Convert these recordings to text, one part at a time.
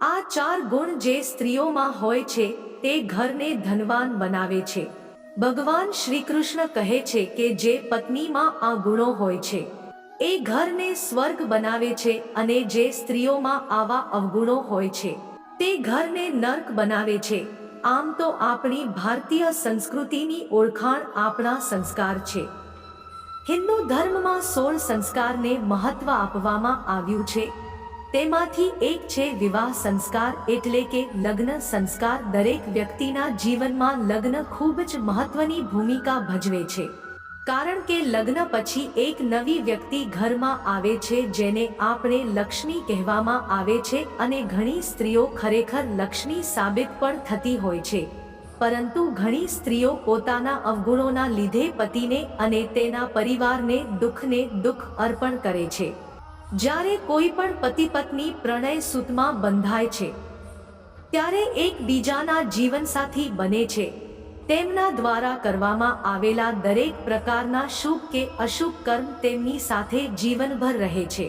આ ચાર ગુણ જે સ્ત્રીઓમાં હોય છે, તે ઘરને ધનવાન બનાવે છે. ભગવાન શ્રી કૃષ્ણ કહે છે કે જે પત્નીમાં આ ગુણો હોય છે, એ ઘરને સ્વર્ગ બનાવે છે અને જે સ્ત્રીઓમાં આવા અવગુણો હોય છે, તે ઘરને નર્ક બનાવે છે. આમ તો આપણી ભારતીય સંસ્કૃતિની ઓળખાણ આપણા સંસ્કાર છે. હિન્દુ ધર્મમાં સોળ સંસ્કારને મહત્વ આપવામાં આવ્યું છે. તેમાંથી એક છે વિવાહ સંસ્કાર એટલે કે લગ્ન સંસ્કાર. દરેક વ્યક્તિના જીવનમાં લગ્ન ખૂબ જ મહત્વની ભૂમિકા ભજવે છે. કારણ કે લગ્ન પછી એક નવી વ્યક્તિ ઘરમાં આવે છે જેને આપણે લક્ષ્મી કહેવામાં આવે છે અને ઘણી સ્ત્રીઓ ખરેખર લક્ષ્મી સાબિત પણ થતી હોય છે. પરંતુ ઘણી સ્ત્રીઓ પોતાના અવગુણોના લીધે પતિને અને તેના પરિવારને દુઃખને દુઃખ અર્પણ કરે છે. જ્યારે કોઈ પણ પતિ પત્ની પ્રણય સૂતમાં બંધાય છે, ત્યારે એકબીજાના જીવનસાથી બને છે. તેમના દ્વારા કરવામાં આવેલા દરેક પ્રકારના શુભ કે અશુભ કર્મ તેમની સાથે જીવનભર રહે છે.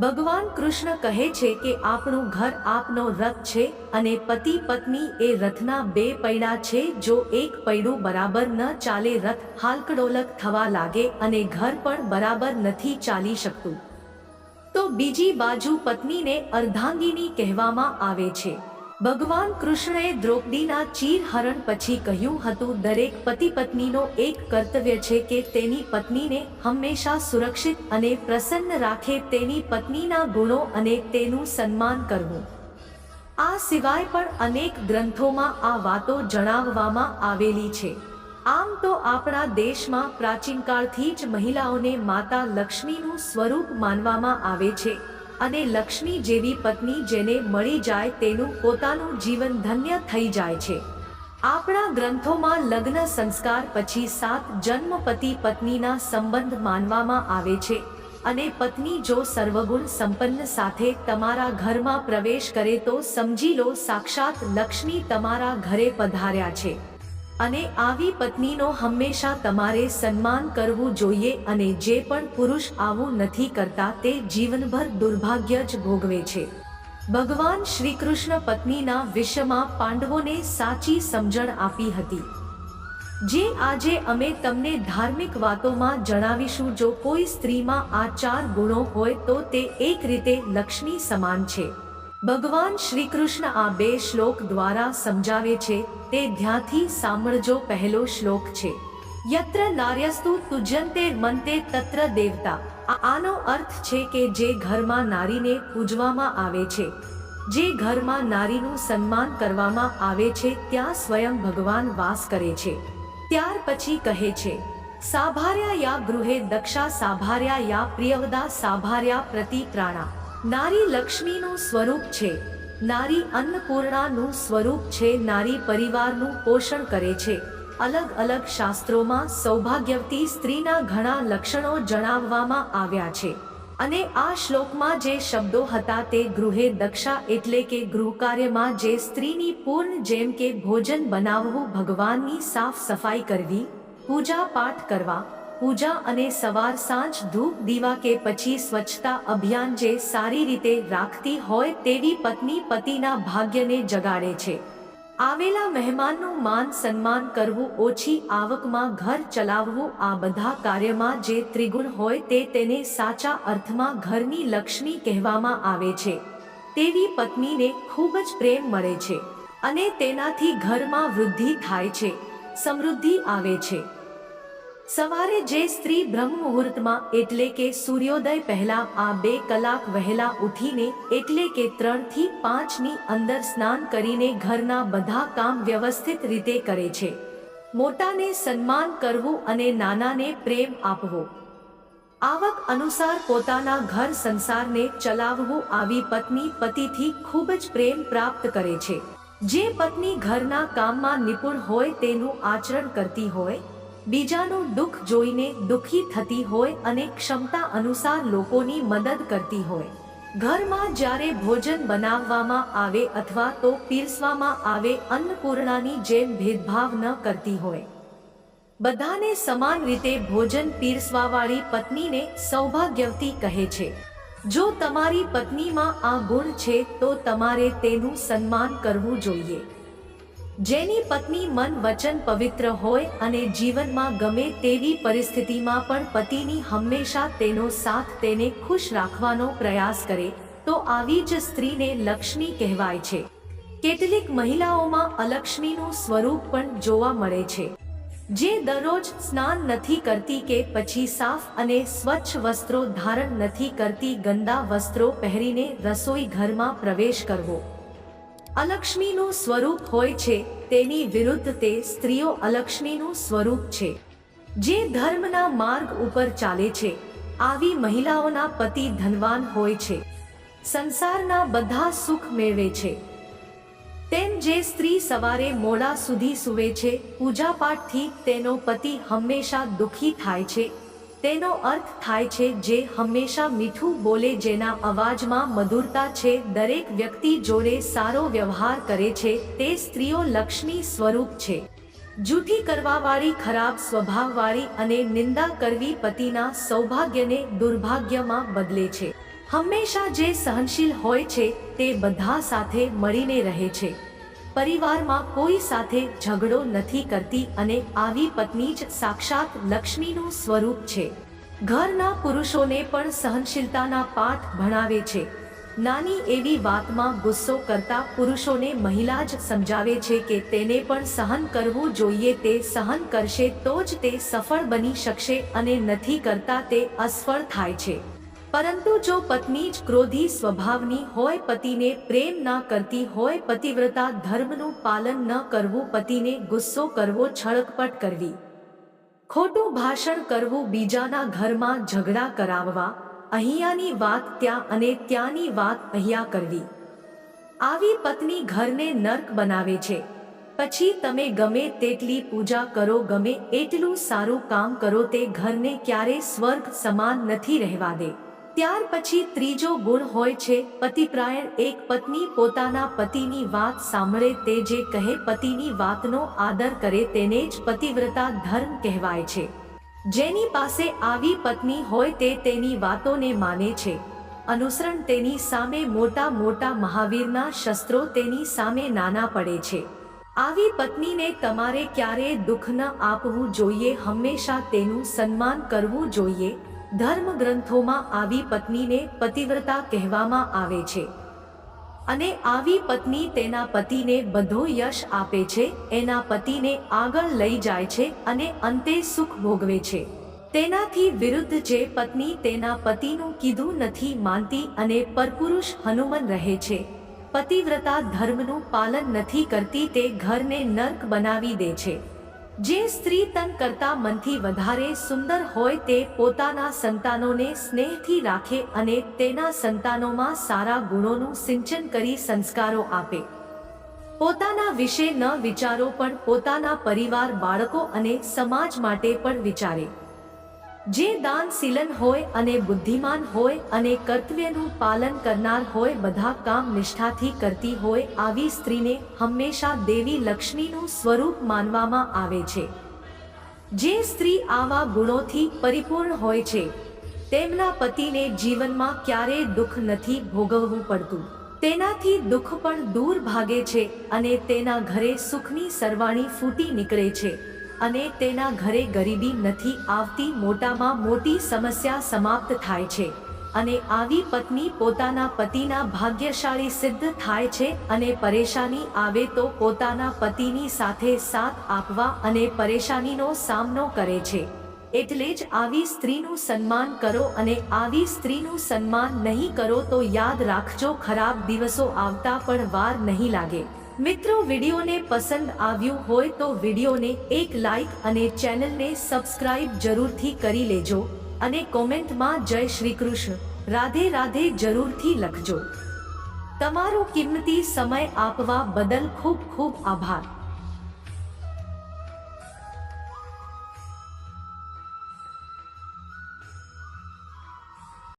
ભગવાન કૃષ્ણ કહે છે કે આપણું ઘર આપનો રથ છે અને પતિ પત્ની એ રથના બે પૈડા છે જો એક પૈડું બરાબર ન ચાલે રથ હાલકડોલક થવા લાગે અને ઘર પણ બરાબર નથી ચાલી શકતું. તો બીજી બાજુ પત્નીને અર્ધાંગીની કહેવામાં આવે છે. ભગવાન કૃષ્ણએ દ્રૌપદીના ચીરહરણ પછી કહ્યું હતું, દરેક પતિ પત્નીનો એક કર્તવ્ય છે કે તેની પત્નીને હંમેશા સુરક્ષિત અને પ્રસન્ન રાખે તેની પત્નીના ગુણો અને તેનું સન્માન કરવું. આ સિવાય પણ અનેક ગ્રંથોમાં આ વાતો જણાવવામાં આવેલી છે. આમ તો આપણા દેશમાં પ્રાચીન કાળથી જ મહિલાઓને માતા લક્ષ્મીનું સ્વરૂપ માનવામાં આવે છે અને લક્ષ્મી જેવી પત્ની જેને મળી જાય તેનું પોતાનું જીવન ધન્ય થઈ જાય છે. આપણા ગ્રંથોમાં લગ્ન સંસ્કાર પછી સાત જન્મ પતિ પત્નીના સંબંધ માનવામાં આવે છે અને પત્ની જો સર્વગુણ સંપન્ન સાથે તમારા ઘરમાં પ્રવેશ કરે તો સમજી લો, સાક્ષાત લક્ષ્મી તમારા ઘરે પધાર્યા છે. અને આવી પત્નીનો હંમેશા તમારે સન્માન કરવું જોઈએ અને જે પણ પુરુષ આવું નથી કરતા તે જીવનભર દુર્ભાગ્ય જ ભોગવે છે. ભગવાન શ્રી કૃષ્ણ પત્નીના વિશ્વમાં પાંડવોને સાચી સમજણ આપી હતી. જે આજે અમે તમને ધાર્મિક વાતોમાં જણાવીશું જો કોઈ સ્ત્રીમાં આ ચાર ગુણો હોય તો તે એક રીતે લક્ષ્મી સમાન છે. ભગવાન શ્રી કૃષ્ણ આ બે શ્લોક દ્વારા સમજાવે છે, તે ધ્યાથી સાંભળજો, પહેલો શ્લોક છે. યત્ર નાર્યસ્તુ તુજંતે મનતે તત્ર દેવતા. આનો અર્થ છે કે જે ઘરમાં નારીને પૂજવામાં આવે છે. જે ઘરમાં નારીનું સન્માન કરવામાં આવે છે, ત્યાં સ્વયં ભગવાન વાસ કરે છે. ત્યાર પછી કહે છે, સાભાર્યા યા ગૃહે દક્ષા, સાભાર્યા યા પ્રિયવદા, સાભાર્યા પ્રતિ પ્રાણા. નારી લક્ષ્મીનું સ્વરૂપ છે. નારી અન્નપૂર્ણાનું સ્વરૂપ છે. નારી પરિવારનું પોષણ કરે છે. અલગ અલગ શાસ્ત્રોમાં સૌભાગ્યવતી સ્ત્રીના ઘણા લક્ષણો જણાવવામાં આવ્યા છે. અને આ શ્લોકમાં જે શબ્દો હતા તે ગૃહે દક્ષા એટલે કે ગૃહકાર્યમાં જે સ્ત્રીની પૂર્ણ જેમ કે ભોજન બનાવવું ભગવાનની સાફ સફાઈ કરવી પૂજા પાઠ કરવા પૂજા અને સવાર સાંજ ધૂપ દીવા કે પછી સ્વચ્છતા અભિયાન જે સારી રીતે રાખતી હોય તેવી પત્ની પતિના ભાગ્યને જગાડે છે. આવેલા મહેમાનનું માન સન્માન કરવું ઓછી આવકમાં ઘર ચલાવવું આ બધા કાર્યમાં જે ત્રિગુણ હોય તે તેને સાચા અર્થમાં ઘરની લક્ષ્મી કહેવામાં આવે છે. તેવી પત્નીને ખૂબ જ પ્રેમ મળે છે અને તેનાથી ઘરમાં વૃદ્ધિ થાય છે, સમૃદ્ધિ આવે છે. સવારે જે સ્ત્રી બ્રહ્મ મુહૂર્તમાં એટલે કે સૂર્યોદય પહેલા આ બે કલાક વહેલા ઉઠીને એટલે કે ત્રણથી પાંચની અંદર સ્નાન કરીને ઘરના બધા કામ વ્યવસ્થિત રીતે કરે છે. મોટાને સન્માન કરવું અને નાનાને પ્રેમ આપવો. આવક અનુસાર પોતાના ઘર સંસારને ચલાવવું આવી પત્ની પતિથી ખૂબ જ પ્રેમ પ્રાપ્ત કરે છે. જે પત્ની ઘરના કામમાં નિપુણ હોય તેનું આચરણ કરતી હોય બીજાનું દુઃખ જોઈને દુઃખી થતી હોય અને ક્ષમતા અનુસાર લોકોની મદદ કરતી હોય. ઘરમાં જ્યારે ભોજન બનાવવામાં આવે અથવા તો પીરસવામાં આવે, અન્નપૂર્ણાની જેમ ભેદભાવ ન કરતી હોય. બધાને સમાન રીતે ભોજન પીરસવાવાળી પત્નીને સૌભાગ્યવતી કહે છે. જો તમારી પત્નીમાં આ ગુણ છે, તો તમારે તેનું સન્માન કરવું જોઈએ. જેની પત્ની મન વચન પવિત્ર હોય અને જીવનમાં ગમે તેવી પરિસ્થિતિમાં પણ પતિની હંમેશા તેનો સાથ તેને ખુશ રાખવાનો પ્રયાસ કરે, તો આવી જ સ્ત્રીને લક્ષ્મી કહેવાય છે. કેટલીક મહિલાઓમાં અલક્ષ્મીનું સ્વરૂપ પણ જોવા મળે છે. જે દરરોજ સ્નાન નથી કરતી કે પછી સાફ અને સ્વચ્છ વસ્ત્રો ધારણ નથી કરતી, ગંદા વસ્ત્રો પહેરીને રસોઈ ઘરમાં પ્રવેશ કરવો. અલક્ષ્મીનું સ્વરૂપ હોય છે, તેની વિરુદ્ધ તે સ્ત્રીઓ અલક્ષ્મીનું સ્વરૂપ છે. જે ધર્મના માર્ગ ઉપર ચાલે છે, આવી મહિલાઓના પતિ ધનવાન હોય છે. સંસારના બધા સુખ મેળવે છે. તેમ જે સ્ત્રી સવારે મોડા સુધી સૂવે છે, પૂજાપાઠથી તેનો પતિ હંમેશા દુઃખી થાય છે. તેનો અર્થ થાય છે જે હંમેશા મીઠું બોલે જેના અવાજમાં મધુરતા છે, દરેક વ્યક્તિ જોડે સારો વ્યવહાર કરે છે, તે સ્ત્રીઓ લક્ષ્મી સ્વરૂપ છે. જૂઠી કરવાવાળી, ખરાબ સ્વભાવવાળી અને નિંદા કરવી પતિના સૌભાગ્યને દુર્ભાગ્યમાં બદલે છે. હંમેશા જે સહનશીલ હોય છે, તે બધા સાથે મળીને રહે છે. પરિવારમાં કોઈ સાથે ઝઘડો નથી કરતી અને આવી પત્ની જ સાક્ષાત લક્ષ્મીનું સ્વરૂપ છે. ઘરના પુરુષોને પણ સહનશીલતાના પાઠ ભણાવે છે. નાની એવી વાતમાં ગુસ્સો કરતા પુરુષોને મહિલા જ સમજાવે છે કે તેને પણ સહન કરવું જોઈએ, તે સહન કરશે તો જ તે સફળ બની શકશે અને નથી કરતા તે અસફળ થાય છે. પરંતુ જો પત્ની જ ક્રોધી સ્વભાવની હોય પતિને પ્રેમ ના કરતી હોય, પતિવ્રતા ધર્મનું પાલન ન કરવું, પતિને ગુસ્સો કરવો, છળકપટ કરવી. ખોટું ભાષણ કરવું, બીજાના ઘરમાં ઝઘડા કરાવવા, અહીંયાની વાત ત્યાં અને ત્યાંની વાત અહીંયા કરવી. આવી પત્ની ઘરને નર્ક બનાવે છે. પછી તમે ગમે તેટલી પૂજા કરો, ગમે એટલું સારું કામ કરો, તે ઘરને ક્યારે સ્વર્ગ સમાન નથી રહેવા દે. ત્યાર પછી ત્રીજો ગુણ હોય છે પતિપ્રાયણ એક પત્ની પોતાના પતિની વાત સાંભળે તે જે કહે, પતિની વાતનો આદર કરે તેને જ પતિવ્રતા ધર્મ કહેવાય છે. જેની પાસે આવી પત્ની હોય તે તેની વાતોને માને છે. અનુસરણ તેની સામે મોટા મોટા મહાવીરના શસ્ત્રો તેની સામે નાના પડે છે. આવી પત્નીને તમારે ક્યારેય દુઃખ ન આપવું જોઈએ, હંમેશા તેનું સન્માન કરવું જોઈએ. ધર્મ ગ્રંથોમાં આવી પત્નીને પતિવ્રતા કહેવામાં આવે છે. અને આવી પત્ની તેના પતિને બધો યશ આપે છે, એના પતિને આગળ લઈ જાય છે અને અંતે સુખ ભોગવે છે. તેનાથી વિરુદ્ધ જે પત્ની તેના પતિનું કીધું નથી માનતી અને પરપુરુષ હનુમન રહે છે, પતિવ્રતા ધર્મનું પાલન નથી કરતી તે ઘરને નર્ક બનાવી દે છે. જે સ્ત્રી તન કરતા મનથી વધારે સુંદર હોય તે પોતાના સંતાનોને સ્નેહથી રાખે અને તેના સંતાનોમાં સારા ગુણોનું સિંચન કરી સંસ્કારો આપે. પોતાના વિશે ન વિચારો પણ પોતાના પરિવાર, બાળકો અને સમાજ માટે પણ વિચારે. જે દાનશીલન હોય અને બુદ્ધિમાન હોય અને કર્તવ્યનું પાલન કરનાર હોય બધા કામ નિષ્ઠાથી કરતી હોય આવી સ્ત્રીને હંમેશા દેવી લક્ષ્મીનું સ્વરૂપ માનવામાં આવે છે. જે સ્ત્રી આવા ગુણોથી પરિપૂર્ણ હોય છે, તેમના પતિને જીવનમાં ક્યારેય દુઃખ નથી ભોગવવું પડતું. તેનાથી દુઃખ પણ દૂર ભાગે છે અને તેના ઘરે સુખની સરવાણી ફૂટી નીકળે છે. અને તેના ઘરે ગરીબી નથી આવતી, મોટામાં મોટી સમસ્યા સમાપ્ત થાય છે. અને આવી પત્ની પોતાના પતિના ભાગ્યશાળી સિદ્ધ થાય છે અને પરેશાની આવે તો પોતાના પતિની સાથે સાથ આપવા અને પરેશાનીનો સામનો કરે છે. એટલે જ આવી સ્ત્રીનું સન્માન કરો અને આવી સ્ત્રીનું સન્માન નહીં કરો તો યાદ રાખજો, ખરાબ દિવસો આવતા પણ વાર નહીં લાગે. મિત્રો, વિડીયોને પસંદ આવ્યું હોય તો વિડીયોને એક લાઈક અને ચેનલને સબસ્ક્રાઇબ જરૂરથી કરી લેજો અને કોમેન્ટમાં જય શ્રી કૃષ્ણ. રાધે રાધે જરૂરથી લખજો. તમારો કિંમતી સમય આપવા બદલ ખૂબ ખૂબ આભાર.